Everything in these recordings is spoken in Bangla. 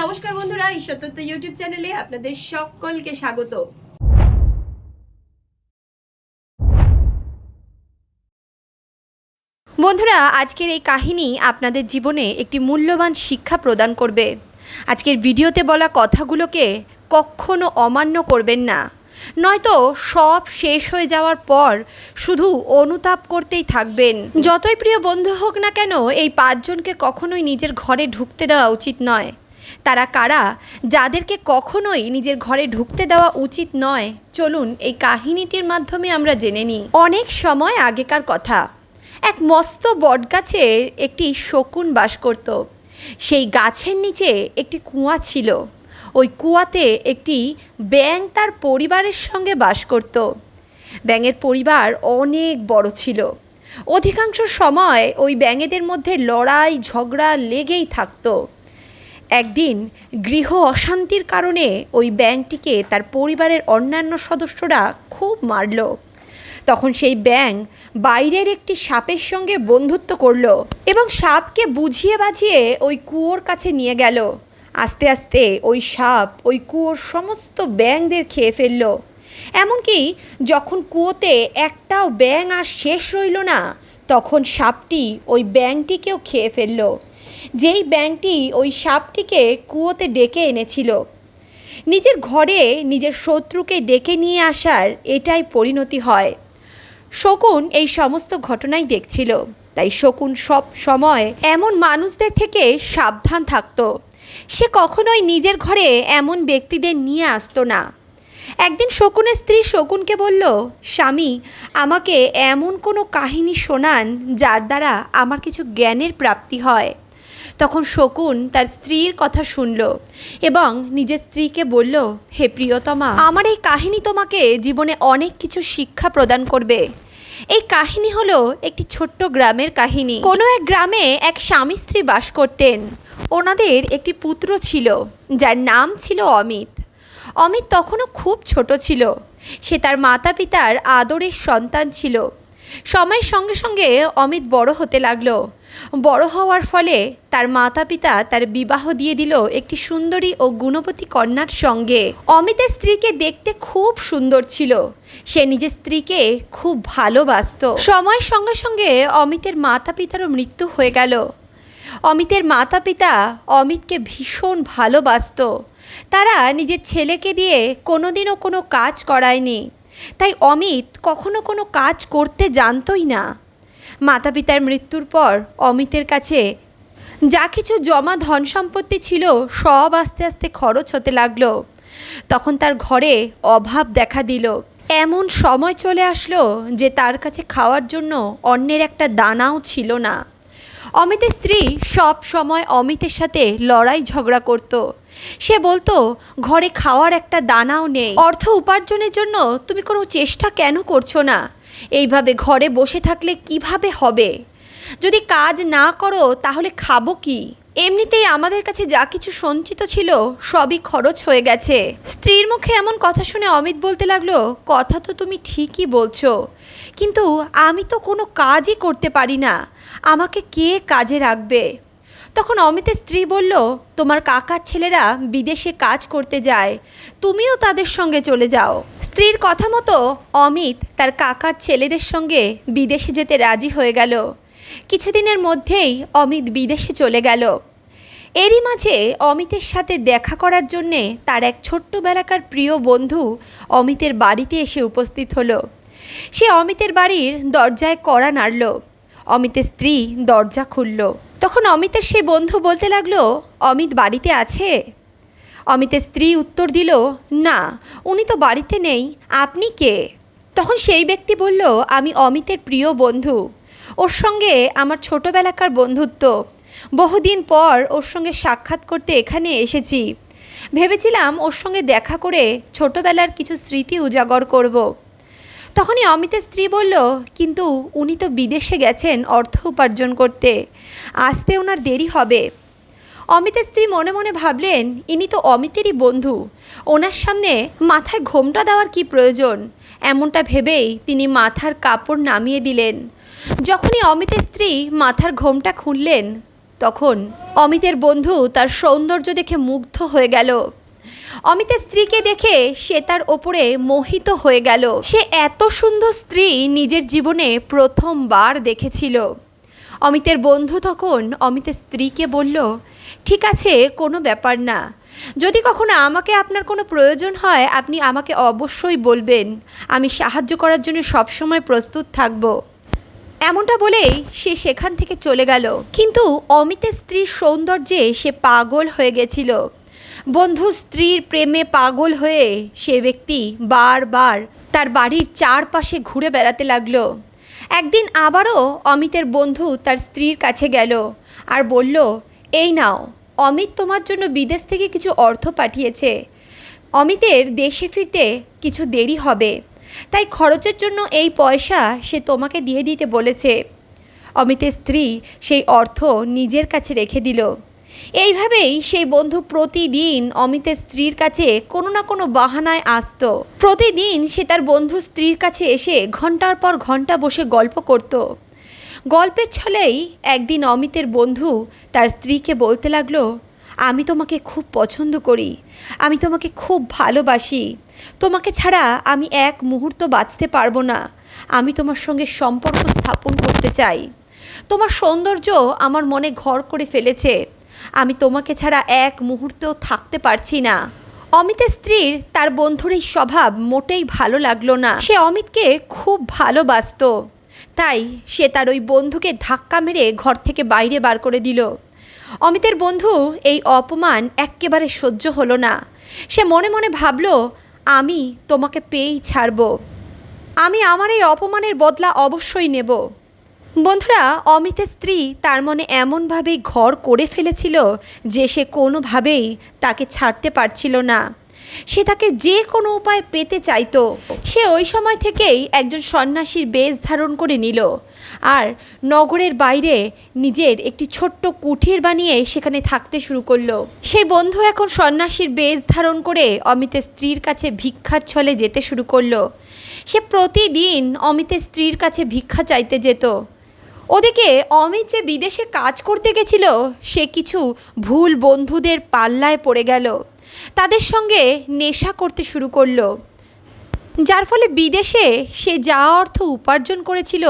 নমস্কার বন্ধুরা ঈশ্বরতত্ত্ব ইউটিউব চ্যানেলে আপনাদের সকলকে স্বাগত। বন্ধুরা, আজকের এই কাহিনী আপনাদের জীবনে একটি মূল্যবান শিক্ষা প্রদান করবে। আজকের ভিডিওতে বলা কথাগুলোকে কখনো অমান্য করবেন না। নয়তো সব শেষ হয়ে যাওয়ার পর শুধু অনুতাপ করতেই থাকবেন। যতই প্রিয় বন্ধু হোক না কেন, এই পাঁচজনকে কখনোই নিজের ঘরে ঢুকতে দেওয়া উচিত নয়। তারা কারা? যাদেরকে কখনোই নিজের ঘরে ঢুকতে দেওয়া উচিত নয়। চলুন এই কাহিনীটির মাধ্যমে আমরা জেনে নিই। অনেক সময় আগেকার কথা। এক মস্ত বটগাছের একটি শকুন বাস করত। সেই গাছের নিচে একটি কুয়া ছিল। ওই কুয়াতে একটি ব্যাঙ তার পরিবারের সঙ্গে বাস করত। ব্যাঙের পরিবার অনেক বড় ছিল। অধিকাংশ সময় ওই ব্যাঙেদের মধ্যে লড়াই, ঝগড়া লেগেই থাকতো। একদিন গৃহ অশান্তির কারণে ওই ব্যাংকটিকে তার পরিবারের অন্যান্য সদস্যরা খুব মারল। তখন সেই ব্যাং বাইরের একটি সাপের সঙ্গে বন্ধুত্ব করল এবং সাপকে বুঝিয়ে বাজিয়ে ওই কুয়োর কাছে নিয়ে গেল। আস্তে আস্তে ওই সাপ ওই কুয়োর সমস্ত ব্যাংদের খেয়ে ফেলল। এমনকি যখন কুয়োতে একটাও ব্যাং আর শেষ রইল না, তখন সাপটি ওই ব্যাংটিকেও খেয়ে ফেলল। যেই ব্যাংকটি ওই সাপটিকে কুয়োতে ডেকে এনেছিল। নিজের ঘরে নিজের শত্রুকে ডেকে নিয়ে আসার এটাই পরিণতি হয়। শকুন এই সমস্ত ঘটনাই দেখছিল। তাই শকুন সব সময় এমন মানুষদের থেকে সাবধান থাকতো। সে কখনোই নিজের ঘরে এমন ব্যক্তিদের নিয়ে আসতো না। একদিন শকুনের স্ত্রী শকুনকে বলল, স্বামী, আমাকে এমন কোনো কাহিনী শোনান যার দ্বারা আমার কিছু জ্ঞানের প্রাপ্তি হয়। তখন শকুন তার স্ত্রীর কথা শুনল এবং নিজের স্ত্রীকে বলল, হে প্রিয়তমা, আমার এই কাহিনী তোমাকে জীবনে অনেক কিছু শিক্ষা প্রদান করবে। এই কাহিনী হলো একটি ছোট্ট গ্রামের কাহিনী। কোনো এক গ্রামে এক স্বামী স্ত্রী বাস করতেন। ওনাদের একটি পুত্র ছিল, যার নাম ছিল অমিত। অমিত তখনও খুব ছোট ছিল। সে তার মাতা পিতার আদরের সন্তান ছিল। সময়ের সঙ্গে সঙ্গে অমিত বড় হতে লাগল। বড় হওয়ার ফলে তার মাতা পিতা তার বিবাহ দিয়ে দিল একটি সুন্দরী ও গুণবতী কন্যার সঙ্গে। অমিতের স্ত্রীকে দেখতে খুব সুন্দর ছিল। সে নিজের স্ত্রীকে খুব ভালোবাসত। সময়ের সঙ্গে সঙ্গে অমিতের মাতা পিতারও মৃত্যু হয়ে গেল। অমিতের মাতা পিতা অমিতকে ভীষণ ভালোবাসত। তারা নিজের ছেলেকে দিয়ে কোনোদিনও কোনো কাজ করায়নি। তাই অমিত কখনো কোনো কাজ করতে জানতই না। মাতা পিতার মৃত্যুর পর অমিতের কাছে যা কিছু জমা ধন সম্পত্তি ছিল সব আস্তে আস্তে খরচ হতে লাগল। তখন তার ঘরে অভাব দেখা দিল। এমন সময় চলে আসলো যে তার কাছে খাওয়ার জন্য অন্যের একটা দানাও ছিল না। অমিতের স্ত্রী সব সময় অমিতের সাথে লড়াই ঝগড়া করত। সে বলতো, ঘরে খাওয়ার একটা দানাও নেই। অর্থ উপার্জনের জন্য তুমি কোনো চেষ্টা কেন করছ না? এইভাবে ঘরে বসে থাকলে কীভাবে হবে? যদি কাজ না করো, তাহলে খাব কি? এমনিতেই আমাদের কাছে যা কিছু সঞ্চিত ছিল, সবই খরচ হয়ে গেছে। স্ত্রীর মুখে এমন কথা শুনে অমিত বলতে লাগল, কথা তো তুমি ঠিকই বলছো। কিন্তু আমি তো কোনো কাজই করতে পারি না। আমাকে কে কাজে রাখবে? তখন অমিতের স্ত্রী বলল, তোমার কাকার ছেলেরা বিদেশে কাজ করতে যায়, তুমিও তাদের সঙ্গে চলে যাও। স্ত্রীর কথা মতো অমিত তার কাকার ছেলেদের সঙ্গে বিদেশে যেতে রাজি হয়ে গেল। কিছুদিনের মধ্যেই অমিত বিদেশে চলে গেল। এরই মাঝে অমিতের সাথে দেখা করার জন্যে তার এক ছোট্টবেলাকার প্রিয় বন্ধু অমিতের বাড়িতে এসে উপস্থিত হলো। সে অমিতের বাড়ির দরজায় কড়া নাড়ল। অমিতের স্ত্রী দরজা খুলল। তখন অমিতের সেই বন্ধু বলতে লাগল, অমিত বাড়িতে আছে? অমিতের স্ত্রী উত্তর দিল, না, উনি তো বাড়িতে নেই, আপনি কে? তখন সেই ব্যক্তি বলল, আমি অমিতের প্রিয় বন্ধু, ওর সঙ্গে আমার ছোটোবেলাকার বন্ধুত্ব। বহুদিন পর ওর সঙ্গে সাক্ষাৎ করতে এখানে এসেছি। ভেবেছিলাম ওর সঙ্গে দেখা করে ছোটোবেলার কিছু স্মৃতি উজাগর করব। তখনই অমিতের স্ত্রী বলল, কিন্তু উনি তো বিদেশে গেছেন অর্থ উপার্জন করতে। আসতে ওনার দেরি হবে। অমিতের স্ত্রী মনে মনে ভাবলেন, ইনি তো অমিতেরই বন্ধু। ওনার সামনে মাথায় ঘোমটা দেওয়ার কি প্রয়োজন? এমনটা ভেবেই তিনি মাথার কাপড় নামিয়ে দিলেন। যখনই অমিতের স্ত্রী মাথার ঘোমটা খুললেন, তখন অমিতের বন্ধু তার সৌন্দর্য দেখে মুগ্ধ হয়ে গেল। অমিতের স্ত্রীকে দেখে সে তার ওপরে মোহিত হয়ে গেল। সে এত সুন্দর স্ত্রী নিজের জীবনে প্রথমবার দেখেছিল। অমিতের বন্ধু তখন অমিতের স্ত্রীকে বলল, ঠিক আছে, কোনো ব্যাপার না। যদি কখনো আমাকে আপনার কোনো প্রয়োজন হয়, আপনি আমাকে অবশ্যই বলবেন। আমি সাহায্য করার জন্য সবসময় প্রস্তুত থাকব। এমনটা বলেই সে সেখান থেকে চলে গেল। কিন্তু অমিতের স্ত্রীর সৌন্দর্যে সে পাগল হয়ে গেছিল। বন্ধু স্ত্রীর প্রেমে পাগল হয়ে সে ব্যক্তি বারবার তার বাড়ির চারপাশে ঘুরে বেড়াতে লাগল। একদিন আবারও অমিতের বন্ধু তার স্ত্রীর কাছে গেল আর বলল, এই নাও, অমিত তোমার জন্য বিদেশ থেকে কিছু অর্থ পাঠিয়েছে। অমিতের দেশে ফিরতে কিছু দেরি হবে, তাই খরচের জন্য এই পয়সা সে তোমাকে দিয়ে দিতে বলেছে। অমিতের স্ত্রী সেই অর্থ নিজের কাছে রেখে দিল। এইভাবেই সেই বন্ধু প্রতিদিন অমিতের স্ত্রীর কাছে কোনো না কোনো বাহানায় আসতো। প্রতিদিন সে তার বন্ধু স্ত্রীর কাছে এসে ঘণ্টার পর ঘণ্টা বসে গল্প করত। গল্পের ছলেই একদিন অমিতের বন্ধু তার স্ত্রীকে বলতে লাগল, আমি তোমাকে খুব পছন্দ করি, আমি তোমাকে খুব ভালোবাসি। তোমাকে ছাড়া আমি এক মুহূর্ত বাঁচতে পারব না। আমি তোমার সঙ্গে সম্পর্ক স্থাপন করতে চাই। তোমার সৌন্দর্য আমার মনে ঘর করে ফেলেছে। আমি তোমাকে ছাড়া এক মুহূর্তেও থাকতে পারছি না। অমিতের স্ত্রীর তার বন্ধুর এই স্বভাব মোটেই ভালো লাগল না। সে অমিতকে খুব ভালোবাসতো। তাই সে তার ওই বন্ধুকে ধাক্কা মেরে ঘর থেকে বাইরে বার করে দিল। অমিতের বন্ধু এই অপমান এক্কেবারে সহ্য হলো না। সে মনে মনে ভাবল, আমি তোমাকে পেয়েই ছাড়ব। আমি আমার এই অপমানের বদলা অবশ্যই নেব। বন্ধুরা, অমিতের স্ত্রী তার মনে এমনভাবেই ঘর করে ফেলেছিল যে সে কোনোভাবেই তাকে ছাড়তে পারছিল না। সে তাকে যে কোনো উপায় পেতে চাইতো, সে ওই সময় থেকেই একজন সন্ন্যাসীর বেশ ধারণ করে নিল। আর নগরের বাইরে নিজের একটি ছোট্ট কুঠির বানিয়ে সেখানে থাকতে শুরু করল। সেই বন্ধু এখন সন্ন্যাসীর বেশ ধারণ করে অমিতের স্ত্রীর কাছে ভিক্ষার ছলে যেতে শুরু করল। সে প্রতিদিন অমিতের স্ত্রীর কাছে ভিক্ষা চাইতে যেত। ওদিকে অমিত যে বিদেশে কাজ করতে গেছিল, সে কিছু ভুল বন্ধুদের পাল্লায় পড়ে গেল। তাদের সঙ্গে নেশা করতে শুরু করল। যার ফলে বিদেশে সে যা অর্থ উপার্জন করেছিল,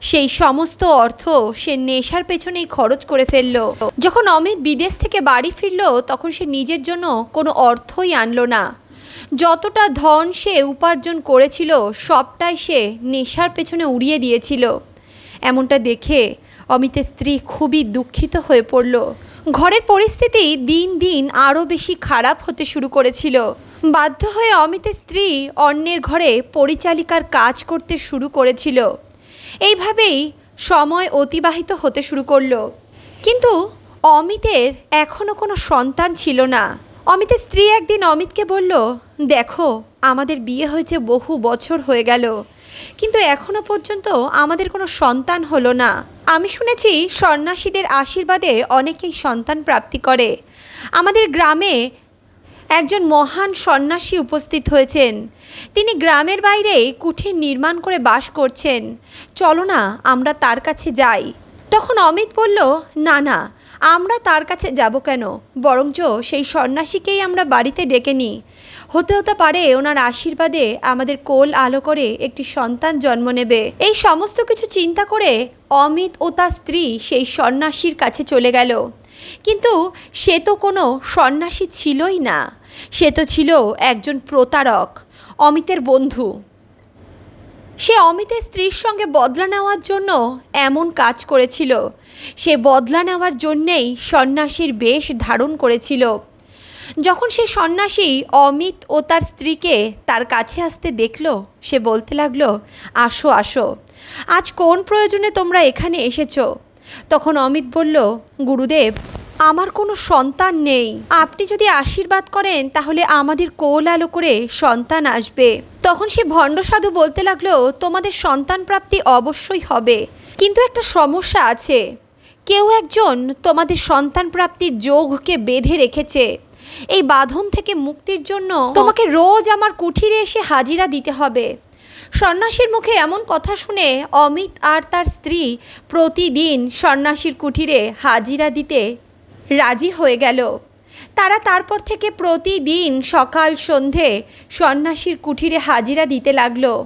সেই সমস্ত অর্থ সে নেশার পেছনেই খরচ করে ফেলল। যখন অমিত বিদেশ থেকে বাড়ি ফিরল, তখন সে নিজের জন্য কোনো অর্থই আনলো না। যতটা ধন সে উপার্জন করেছিল, সবটাই সে নেশার পেছনে উড়িয়ে দিয়েছিল। এমনটা দেখে অমিতের স্ত্রী খুবই দুঃখিত হয়ে পড়ল। ঘরের পরিস্থিতি দিন দিন আরও বেশি খারাপ হতে শুরু করেছিল। বাধ্য হয়ে অমিতের স্ত্রী অন্যের ঘরে পরিচালিকার কাজ করতে শুরু করেছিল। এইভাবেই সময় অতিবাহিত হতে শুরু করল। কিন্তু অমিতের এখনও কোনো সন্তান ছিল না। অমিতের স্ত্রী একদিন অমিতকে বলল, দেখো, আমাদের বিয়ে হয়েছে বহু বছর হয়ে গেল। কিন্তু এখনও পর্যন্ত আমাদের কোনো সন্তান হলো না। আমি শুনেছি সন্ন্যাসীদের আশীর্বাদে অনেকেই সন্তান প্রাপ্তি করে। আমাদের গ্রামে একজন মহান সন্ন্যাসী উপস্থিত হয়েছেন। তিনি গ্রামের বাইরে কুঠির নির্মাণ করে বাস করছেন। চলো না, আমরা তার কাছে যাই। তখন অমিত বলল, না না, আমরা তার কাছে যাব কেন? বরঞ্চ সেই সন্ন্যাসীকেই আমরা বাড়িতে ডেকে নিই। হতে হতে পারে ওনার আশীর্বাদে আমাদের কোল আলো করে একটি সন্তান জন্ম নেবে। এই সমস্ত কিছু চিন্তা করে অমিত ও তার স্ত্রী সেই সন্ন্যাসীর কাছে চলে গেল। কিন্তু সে তো কোনো সন্ন্যাসী ছিলই না। সে তো ছিল একজন প্রতারক, অমিতের বন্ধু। সে অমিতের স্ত্রীর সঙ্গে বদলা নেওয়ার জন্য এমন কাজ করেছিল। সে বদলা নেওয়ার জন্যেই সন্ন্যাসীর বেশ ধারণ করেছিল। যখন সে সন্ন্যাসী অমিত ও তার স্ত্রীকে তার কাছে আসতে দেখল, সে বলতে লাগল, আসো আসো। আজ কোন প্রয়োজনে তোমরা এখানে এসেছ? তখন অমিত বলল, গুরুদেব, আমার কোনো সন্তান নেই। আপনি যদি আশীর্বাদ করেন, তাহলে আমাদের কোল আলো করে সন্তান আসবে। তখন সে ভণ্ড সাধু বলতে লাগল, তোমাদের সন্তান প্রাপ্তি অবশ্যই হবে। কিন্তু একটা সমস্যা আছে। কেউ একজন তোমাদের সন্তান প্রাপ্তির যোগকে বেঁধে রেখেছে। এই বাঁধন থেকে মুক্তির জন্য তোমাকে রোজ আমার কুঠিরে এসে হাজিরা দিতে হবে। সন্ন্যাসীর মুখে এমন কথা শুনে অমিত আর তার স্ত্রী প্রতিদিন সন্ন্যাসীর কুঠিরে হাজিরা দিতে রাজি হয়ে গেল। তারা তারপর থেকে প্রতিদিন সকাল, সন্ধে সন্ন্যাসীর কুঠিরে হাজিরা দিতে লাগল।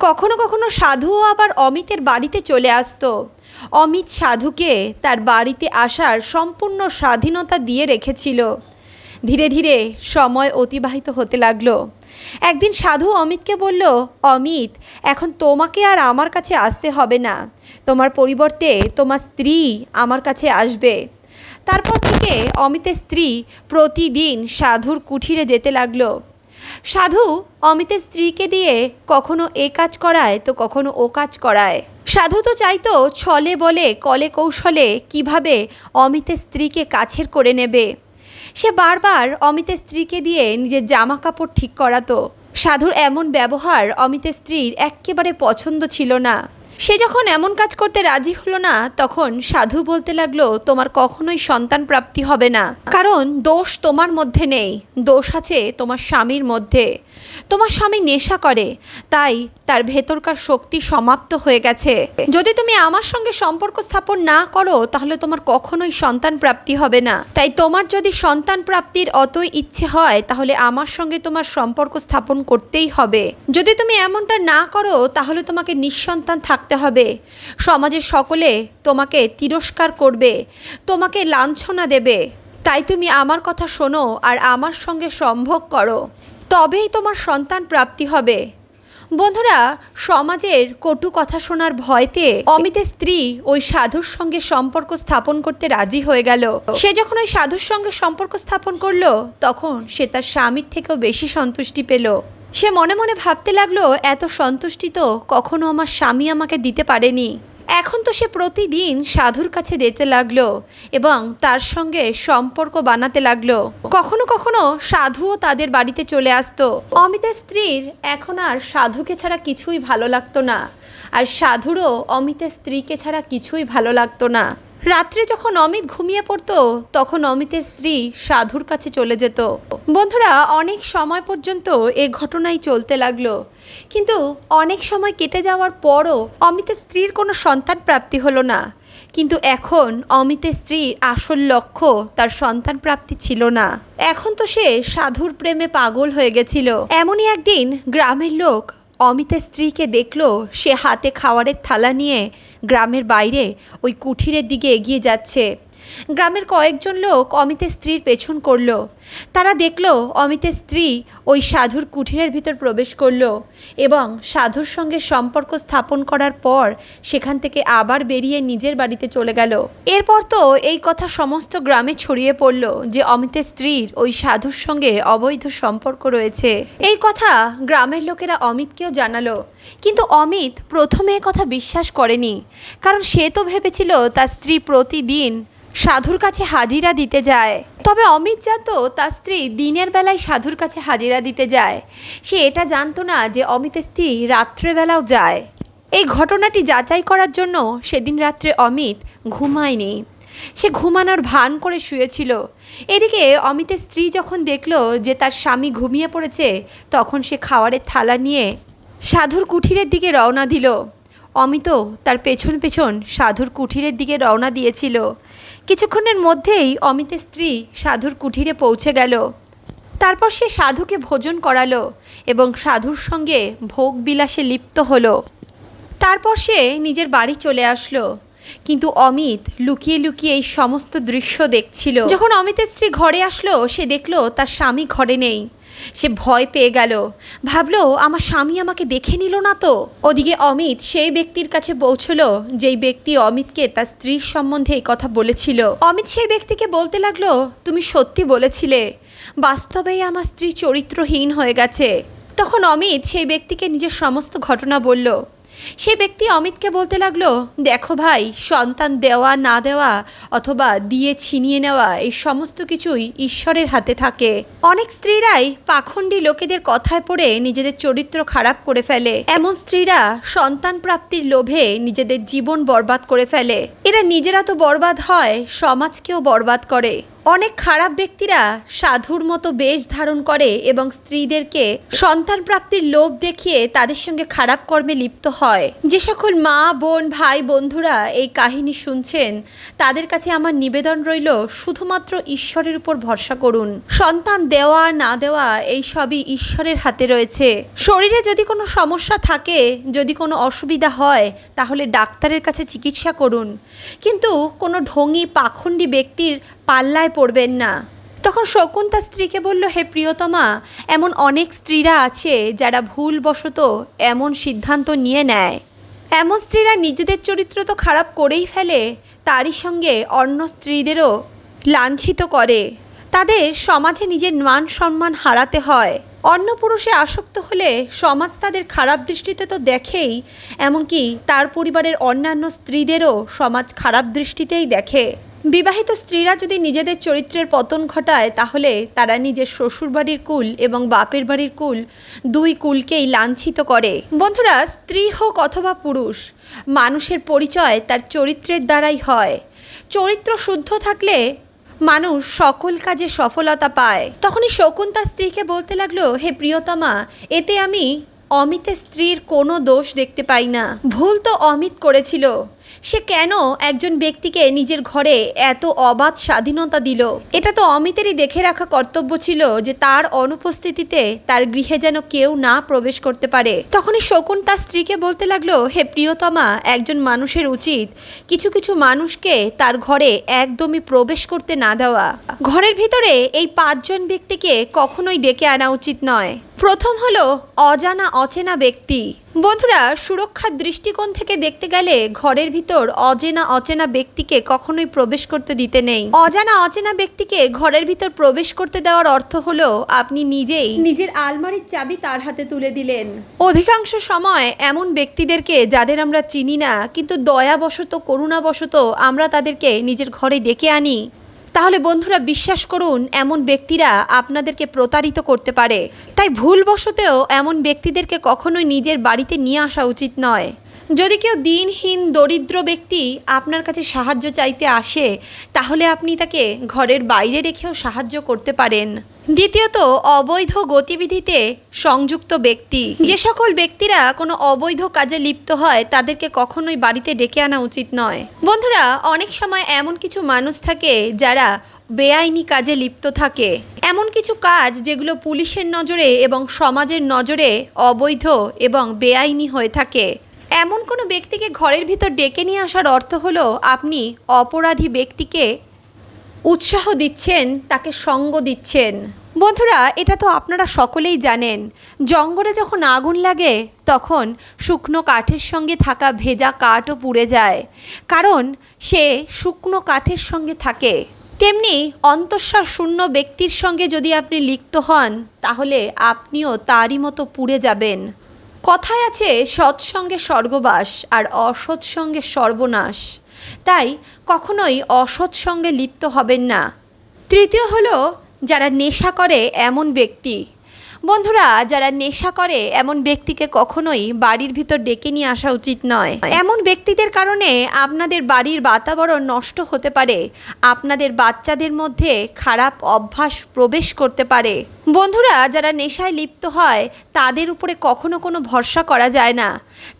কখনো কখনো সাধুও আবার অমিতের বাড়িতে চলে আসতো। অমিত সাধুকে তার বাড়িতে আসার সম্পূর্ণ স্বাধীনতা দিয়ে রেখেছিল। ধীরে ধীরে সময় অতিবাহিত হতে লাগল। একদিন সাধু অমিতকে বলল, অমিত, এখন তোমাকে আর আমার কাছে আসতে হবে না। তোমার পরিবর্তে তোমার স্ত্রী আমার কাছে আসবে। তারপর থেকে অমিতের স্ত্রী প্রতিদিন সাধুর কুঠিরে যেতে লাগল। সাধু অমিতের স্ত্রীকে দিয়ে কখনো এ কাজ করায় তো কখনো ও কাজ করায়। সাধু তো চাইতো ছলে বলে, কলে কৌশলে কীভাবে অমিতের স্ত্রীকে কাছের করে নেবে। সে বারবার অমিতের স্ত্রীকে দিয়ে নিজের জামা কাপড় ঠিক করাতো। সাধুর এমন ব্যবহার অমিতের স্ত্রীর এক্কেবারে পছন্দ ছিল না। সে যখন এমন কাজ করতে রাজি হলো না, তখন সাধু বলতে লাগল, তোমার কখনোই সন্তান প্রাপ্তি হবে না। কারণ দোষ তোমার মধ্যে নেই। দোষ আছে তোমার স্বামীর মধ্যে। তোমার স্বামী নেশা করে। তাই তার ভেতরকার শক্তি সমাপ্ত হয়ে গেছে। যদি তুমি আমার সঙ্গে সম্পর্ক স্থাপন না করো, তাহলে তোমার কখনোই সন্তান প্রাপ্তি হবে না। তাই তোমার যদি সন্তান প্রাপ্তির অতই ইচ্ছে হয়, তাহলে আমার সঙ্গে তোমার সম্পর্ক স্থাপন করতেই হবে। যদি তুমি এমনটা না করো, তাহলে তোমাকে নিঃসন্তান থাকতে হবে। সমাজের সকলে তোমাকে তিরস্কার করবে, তোমাকে লাঞ্ছনা দেবে। তাই তুমি আমার কথা শোনো আর আমার সঙ্গে সম্ভোগ করো। তবেই তোমার সন্তান প্রাপ্তি হবে। বন্ধুরা, সমাজের কটু কথা শোনার ভয়তে অমিতের স্ত্রী ওই সাধুর সঙ্গে সম্পর্ক স্থাপন করতে রাজি হয়ে গেল। সে যখন ওই সাধুর সঙ্গে সম্পর্ক স্থাপন করল, তখন সে তার স্বামীর থেকেও বেশি সন্তুষ্টি পেল। সে মনে মনে ভাবতে লাগল, এত সন্তুষ্টি তো কখনো আমার স্বামী আমাকে দিতে পারেনি। এখন তো সে প্রতিদিন সাধুর কাছে যেতে লাগল এবং তার সঙ্গে সম্পর্ক বানাতে লাগল। কখনো কখনো সাধুও তাদের বাড়িতে চলে আসতো। অমিতের স্ত্রীর এখন আর সাধুকে ছাড়া কিছুই ভালো লাগতো না। আর সাধুরও অমিতের স্ত্রীকে ছাড়া কিছুই ভালো লাগতো না। রাত্রে যখন অমিত ঘুমিয়ে পড়তো, তখন অমিতের স্ত্রী সাধুর কাছে চলে যেত। বন্ধুরা, অনেক সময় পর্যন্ত এ ঘটনাই চলতে লাগল। কিন্তু অনেক সময় কেটে যাওয়ার পরও অমিতের স্ত্রীর কোনো সন্তান প্রাপ্তি হলো না। কিন্তু এখন অমিতের স্ত্রীর আসল লক্ষ্য তার সন্তান প্রাপ্তি ছিল না। এখন তো সে সাধুর প্রেমে পাগল হয়ে গেছিল। এমনই একদিন গ্রামের লোক অমিতের স্ত্রীকে দেখল সে হাতে খাওয়ারের থালা নিয়ে গ্রামের বাইরে ওই কুঠিরের দিকে এগিয়ে যাচ্ছে। গ্রামের কয়েকজন লোক অমিতের স্ত্রীর পেছন করল। তারা দেখল অমিতের স্ত্রী ওই সাধুর কুঠিরের ভিতর প্রবেশ করল এবং সাধুর সঙ্গে সম্পর্ক স্থাপন করার পর সেখান থেকে আবার বেরিয়ে নিজের বাড়িতে চলে গেল। এরপর তো এই কথা সমস্ত গ্রামে ছড়িয়ে পড়ল যে অমিতের স্ত্রীর ওই সাধুর সঙ্গে অবৈধ সম্পর্ক রয়েছে। এই কথা গ্রামের লোকেরা অমিতকেও জানালো। কিন্তু অমিত প্রথমে কথা বিশ্বাস করেনি। কারণ সে তো ভেবেছিল তার স্ত্রী প্রতিদিন সাধুর কাছে হাজিরা দিতে যায়। তবে অমিত জানতো তার স্ত্রী দিনের বেলায় সাধুর কাছে হাজিরা দিতে যায়। সে এটা জানতো না যে অমিতের স্ত্রী রাত্রেবেলাও যায়। এই ঘটনাটি যাচাই করার জন্য সেদিন রাত্রে অমিত ঘুমায়নি। সে ঘুমানোর ভান করে শুয়েছিল। এদিকে অমিতের স্ত্রী যখন দেখল যে তার স্বামী ঘুমিয়ে পড়েছে, তখন সে খাওয়ারের থালা নিয়ে সাধুর কুঠিরের দিকে রওনা দিল। অমিত তার পেছন পেছন সাধুর কুঠিরের দিকে রওনা দিয়েছিল। কিছুক্ষণের মধ্যেই অমিতের স্ত্রী সাধুর কুঠিরে পৌঁছে গেল। তারপর সে সাধুকে ভোজন করালো এবং সাধুর সঙ্গে ভোগ বিলাসে লিপ্ত হলো। তারপর সে নিজের বাড়ি চলে আসলো। কিন্তু অমিত লুকিয়ে লুকিয়ে এই সমস্ত দৃশ্য দেখছিল। যখন অমিতের স্ত্রী ঘরে আসলো, সে দেখল তার স্বামী ঘরে নেই। সে ভয় পেয়ে গেল। ভাবলো, আমার স্বামী আমাকে দেখে নিল না তো? ওদিকে অমিত সেই ব্যক্তির কাছে পৌঁছল, যেই ব্যক্তি অমিতকে তার স্ত্রীর সম্বন্ধে এই কথা বলেছিল। অমিত সেই ব্যক্তিকে বলতে লাগল, তুমি সত্যি বলেছিলে, বাস্তবেই আমার স্ত্রী চরিত্রহীন হয়ে গেছে। তখন অমিত সেই ব্যক্তিকে নিজের সমস্ত ঘটনা বলল সেই ব্যক্তি অমিতকে বলতে লাগল, দেখো ভাই, সন্তান দেওয়া, না দেওয়া, অথবা দিয়ে ছিনিয়ে নেওয়া, এই সমস্ত কিছুই ঈশ্বরের হাতে থাকে। অনেক স্ত্রীরাই পাখণ্ডী লোকেদের কথায় পড়ে নিজেদের চরিত্র খারাপ করে ফেলে। এমন স্ত্রীরা সন্তান প্রাপ্তির লোভে নিজেদের জীবন বরবাদ করে ফেলে। এরা নিজেরা তো বরবাদ হয়, সমাজকেও বরবাদ করে। অনেক খারাপ ব্যক্তিরা সাধুর মতো বেশ ধারণ করে এবং স্ত্রীদেরকে সন্তান প্রাপ্তির লোভ দেখিয়ে তাদের সঙ্গে খারাপ কর্মে লিপ্ত হয়। যে সকল মা, বোন, ভাই, বন্ধুরা এই কাহিনী শুনছেন, তাদের কাছে আমার নিবেদন রইল শুধুমাত্র ঈশ্বরের উপর ভরসা করুন। সন্তান দেওয়া, না দেওয়া এই সবই ঈশ্বরের হাতে রয়েছে। শরীরে যদি কোনো সমস্যা থাকে, যদি কোনো অসুবিধা হয়, তাহলে ডাক্তারের কাছে চিকিৎসা করুন। কিন্তু কোনো ঢঙি, পাখণ্ডী ব্যক্তির পাল্লায় পড়বেন না। তখন শকুন তার স্ত্রীকে বলল, হে প্রিয়তমা, এমন অনেক স্ত্রীরা আছে যারা ভুলবশত এমন সিদ্ধান্ত নিয়ে নেয়। এমন স্ত্রীরা নিজেদের চরিত্র তো খারাপ করেই ফেলে, তারই সঙ্গে অন্য স্ত্রীদেরও লাঞ্ছিত করে। তাদের সমাজে নিজের মান সম্মান হারাতে হয়। অন্য পুরুষে আসক্ত হলে সমাজ তাদের খারাপ দৃষ্টিতে তো দেখেই, এমনকি তার পরিবারের অন্যান্য স্ত্রীদেরও সমাজ খারাপ দৃষ্টিতেই দেখে। বিবাহিত স্ত্রীরা যদি নিজেদের চরিত্রের পতন ঘটায়, তাহলে তারা নিজের শ্বশুরবাড়ির কুল এবং বাপের বাড়ির কুল দুই কুলকেই লাঞ্ছিত করে। বন্ধুরা, স্ত্রী হোক অথবা পুরুষ, মানুষের পরিচয় তার চরিত্রের দ্বারাই হয়। চরিত্র শুদ্ধ থাকলে মানুষ সকল কাজে সফলতা পায়। তখনই শকুন তার স্ত্রীকে বলতে লাগল, হে প্রিয়তমা, এতে আমি অমিতের স্ত্রীর কোনো দোষ দেখতে পাই না। ভুল তো অমিত করেছিল। সে কেন একজন ব্যক্তিকে নিজের ঘরে এত অবাধ স্বাধীনতা দিল? এটা তো অমিতেরই দেখে রাখা কর্তব্য ছিল যে তার অনুপস্থিতিতে তার গৃহে যেন কেউ না প্রবেশ করতে পারে। তখনই শকুন তার স্ত্রীকে বলতে লাগল, হে প্রিয়তমা, একজন মানুষের উচিত কিছু কিছু মানুষকে তার ঘরে একদমই প্রবেশ করতে না দেওয়া। ঘরের ভিতরে এই পাঁচজন ব্যক্তিকে কখনোই ডেকে আনা উচিত নয়। প্রথম হলো অজানা, অচেনা ব্যক্তি। বন্ধুরা, সুরক্ষার দৃষ্টিকোণ থেকে দেখতে গেলে ঘরের ভিতর অজেনা অচেনা ব্যক্তিকে কখনোই প্রবেশ করতে দিতে নেই। অজানা অচেনা ব্যক্তিকে ঘরের ভিতর প্রবেশ করতে দেওয়ার অর্থ হলো আপনি নিজেই নিজের আলমারির চাবি তার হাতে তুলে দিলেন। অধিকাংশ সময় এমন ব্যক্তিদেরকে যাদের আমরা চিনি না, কিন্তু দয়াবশত, করুণাবশত আমরা তাদেরকে নিজের ঘরে ডেকে আনি। তাহলে বন্ধুরা বিশ্বাস করুন, এমন ব্যক্তিরা আপনাদেরকে প্রতারিত করতে পারে। তাই ভুলবশতেও এমন ব্যক্তিদেরকে কখনোই নিজের বাড়িতে নিয়ে আসা উচিত নয়। যদি কেউ দিনহীন দরিদ্র ব্যক্তি আপনার কাছে সাহায্য চাইতে আসে, তাহলে আপনি তাকে ঘরের বাইরে রেখেও সাহায্য করতে পারেন। দ্বিতীয়ত, অবৈধ গতিবিধিতে সংযুক্ত ব্যক্তি। যে সকল ব্যক্তিরা কোনো অবৈধ কাজে লিপ্ত হয়, তাদেরকে কখনোই বাড়িতে ডেকে আনা উচিত নয়। বন্ধুরা, অনেক সময় এমন কিছু মানুষ থাকে যারা বেআইনি কাজে লিপ্ত থাকে। এমন কিছু কাজ যেগুলো পুলিশের নজরে এবং সমাজের নজরে অবৈধ এবং বেআইনি হয়ে থাকে। এমন কোনো ব্যক্তিকে ঘরের ভিতর ডেকে নিয়ে আসার অর্থ হলো, আপনি অপরাধী ব্যক্তিকে উৎসাহ দিচ্ছেন, তাকে সঙ্গ দিচ্ছেন। বন্ধুরা, এটা তো আপনারা সকলেই জানেন। জঙ্গলে যখন আগুন লাগে, তখন শুকনো কাঠের সঙ্গে থাকা ভেজা কাঠও পুড়ে যায়। কারণ সে শুকনো কাঠের সঙ্গে থাকে। তেমনি অন্তঃসার শূন্য ব্যক্তির সঙ্গে যদি আপনি লিপ্ত হন, তাহলে আপনিও তারই মতো পুড়ে যাবেন। কথায় আছে, সৎসঙ্গে স্বর্গবাস আর অসৎ সঙ্গে সর্বনাশ। তাই কখনোই অসৎ সঙ্গে লিপ্ত হবেন না। তৃতীয় হলো যারা নেশা করে এমন ব্যক্তি। বন্ধুরা, যারা নেশা করে, এমন ব্যক্তিকে কখনোই বাড়ির ভিতর ডেকে নিয়ে আসা উচিত নয়। এমন ব্যক্তিদের কারণে আপনাদের বাড়ির বাতাবরণ নষ্ট হতে পারে। আপনাদের বাচ্চাদের মধ্যে খারাপ অভ্যাস প্রবেশ করতে পারে। বন্ধুরা, যারা নেশায় লিপ্ত হয়, তাদের উপরে কখনো কোনো ভরসা করা যায় না।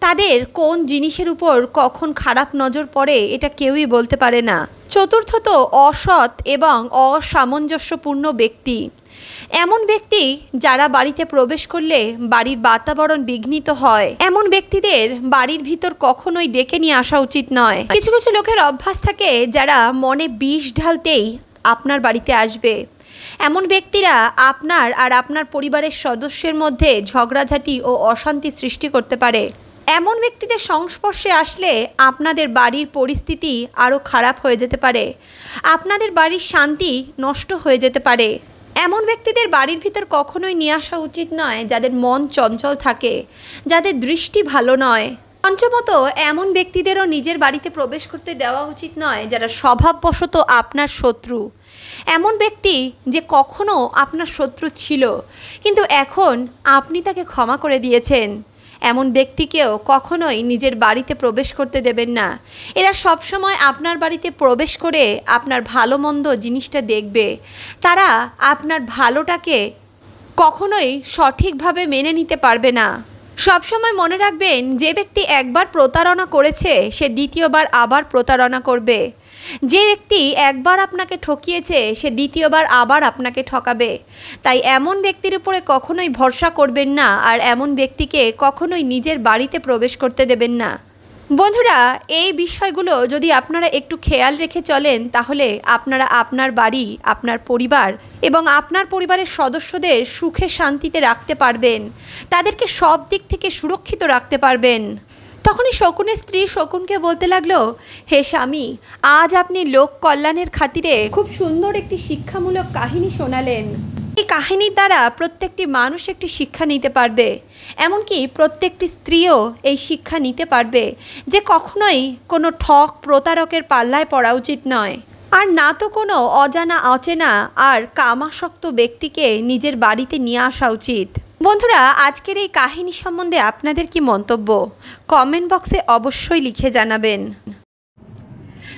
তাদের কোন জিনিসের উপর কখন খারাপ নজর পড়ে, এটা কেউই বলতে পারে না। চতুর্থত, অসৎ এবং অসামঞ্জস্যপূর্ণ ব্যক্তি। এমন ব্যক্তি যারা বাড়িতে প্রবেশ করলে বাড়ির বাতাবরণ বিঘ্নিত হয়। এমন ব্যক্তিদের বাড়ির ভিতর কখনোই ডেকে নিয়ে আসা উচিত নয়। কিছু কিছু লোকের অভ্যাস থাকে যারা মনে বিষ ঢালতেই আপনার বাড়িতে আসবে। এমন ব্যক্তিরা আপনার আর আপনার পরিবারের সদস্যের মধ্যে ঝগড়াঝাটি ও অশান্তি সৃষ্টি করতে পারে। এমন ব্যক্তিদের সংস্পর্শে আসলে আপনাদের বাড়ির পরিস্থিতি আরও খারাপ হয়ে যেতে পারে। আপনাদের বাড়ির শান্তি নষ্ট হয়ে যেতে পারে। এমন ব্যক্তিদের বাড়ির ভিতর কখনোই নিয়ে আসা উচিত নয়, যাদের মন চঞ্চল থাকে, যাদের দৃষ্টি ভালো নয়। পঞ্চমত, এমন ব্যক্তিদেরও নিজের বাড়িতে প্রবেশ করতে দেওয়া উচিত নয়, যারা স্বভাববশত আপনার শত্রু। এমন ব্যক্তি যে কখনো আপনার শত্রু ছিল, কিন্তু এখন আপনি তাকে ক্ষমা করে দিয়েছেন। এমন ব্যক্তিকেও কখনোই নিজের বাড়িতে প্রবেশ করতে দেবেন না। এরা সবসময় আপনার বাড়িতে প্রবেশ করে আপনার ভালো মন্দ জিনিসটা দেখবে। তারা আপনার ভালোটাকে কখনোই সঠিকভাবে মেনে নিতে পারবে না। সবসময় মনে রাখবেন, যে ব্যক্তি একবার প্রতারণা করেছে, সে দ্বিতীয়বার আবার প্রতারণা করবে। যে ব্যক্তি একবার আপনাকে ঠকিয়েছে, সে দ্বিতীয়বার আবার আপনাকে ঠকাবে। তাই এমন ব্যক্তির উপরে কখনোই ভরসা করবেন না, আর এমন ব্যক্তিকে কখনোই নিজের বাড়িতে প্রবেশ করতে দেবেন না। বন্ধুরা, এই বিষয়গুলো যদি আপনারা একটু খেয়াল রেখে চলেন, তাহলে আপনারা আপনার বাড়ি, আপনার পরিবার এবং আপনার পরিবারের সদস্যদের সুখে শান্তিতে রাখতে পারবেন। তাদেরকে সব দিক থেকে সুরক্ষিত রাখতে পারবেন। তখনই শকুনের স্ত্রী শকুনকে বলতে লাগল, হে স্বামী, আজ আপনি লোক কল্যাণের খাতিরে খুব সুন্দর একটি শিক্ষামূলক কাহিনী শোনালেন। এই কাহিনীর দ্বারা প্রত্যেকটি মানুষ একটি শিক্ষা নিতে পারবে। এমনকি প্রত্যেকটি স্ত্রীও এই শিক্ষা নিতে পারবে যে কখনোই কোনো ঠক প্রতারকের পাল্লায় পড়া উচিত নয়। আর না তো কোনো অজানা, অচেনা আর কামাসক্ত ব্যক্তিকে নিজের বাড়িতে নিয়ে আসা উচিত। বন্ধুরা, আজকের এই কাহিনী সম্বন্ধে আপনাদের কি মন্তব্য? কমেন্ট বক্সে অবশ্যই লিখে জানাবেন।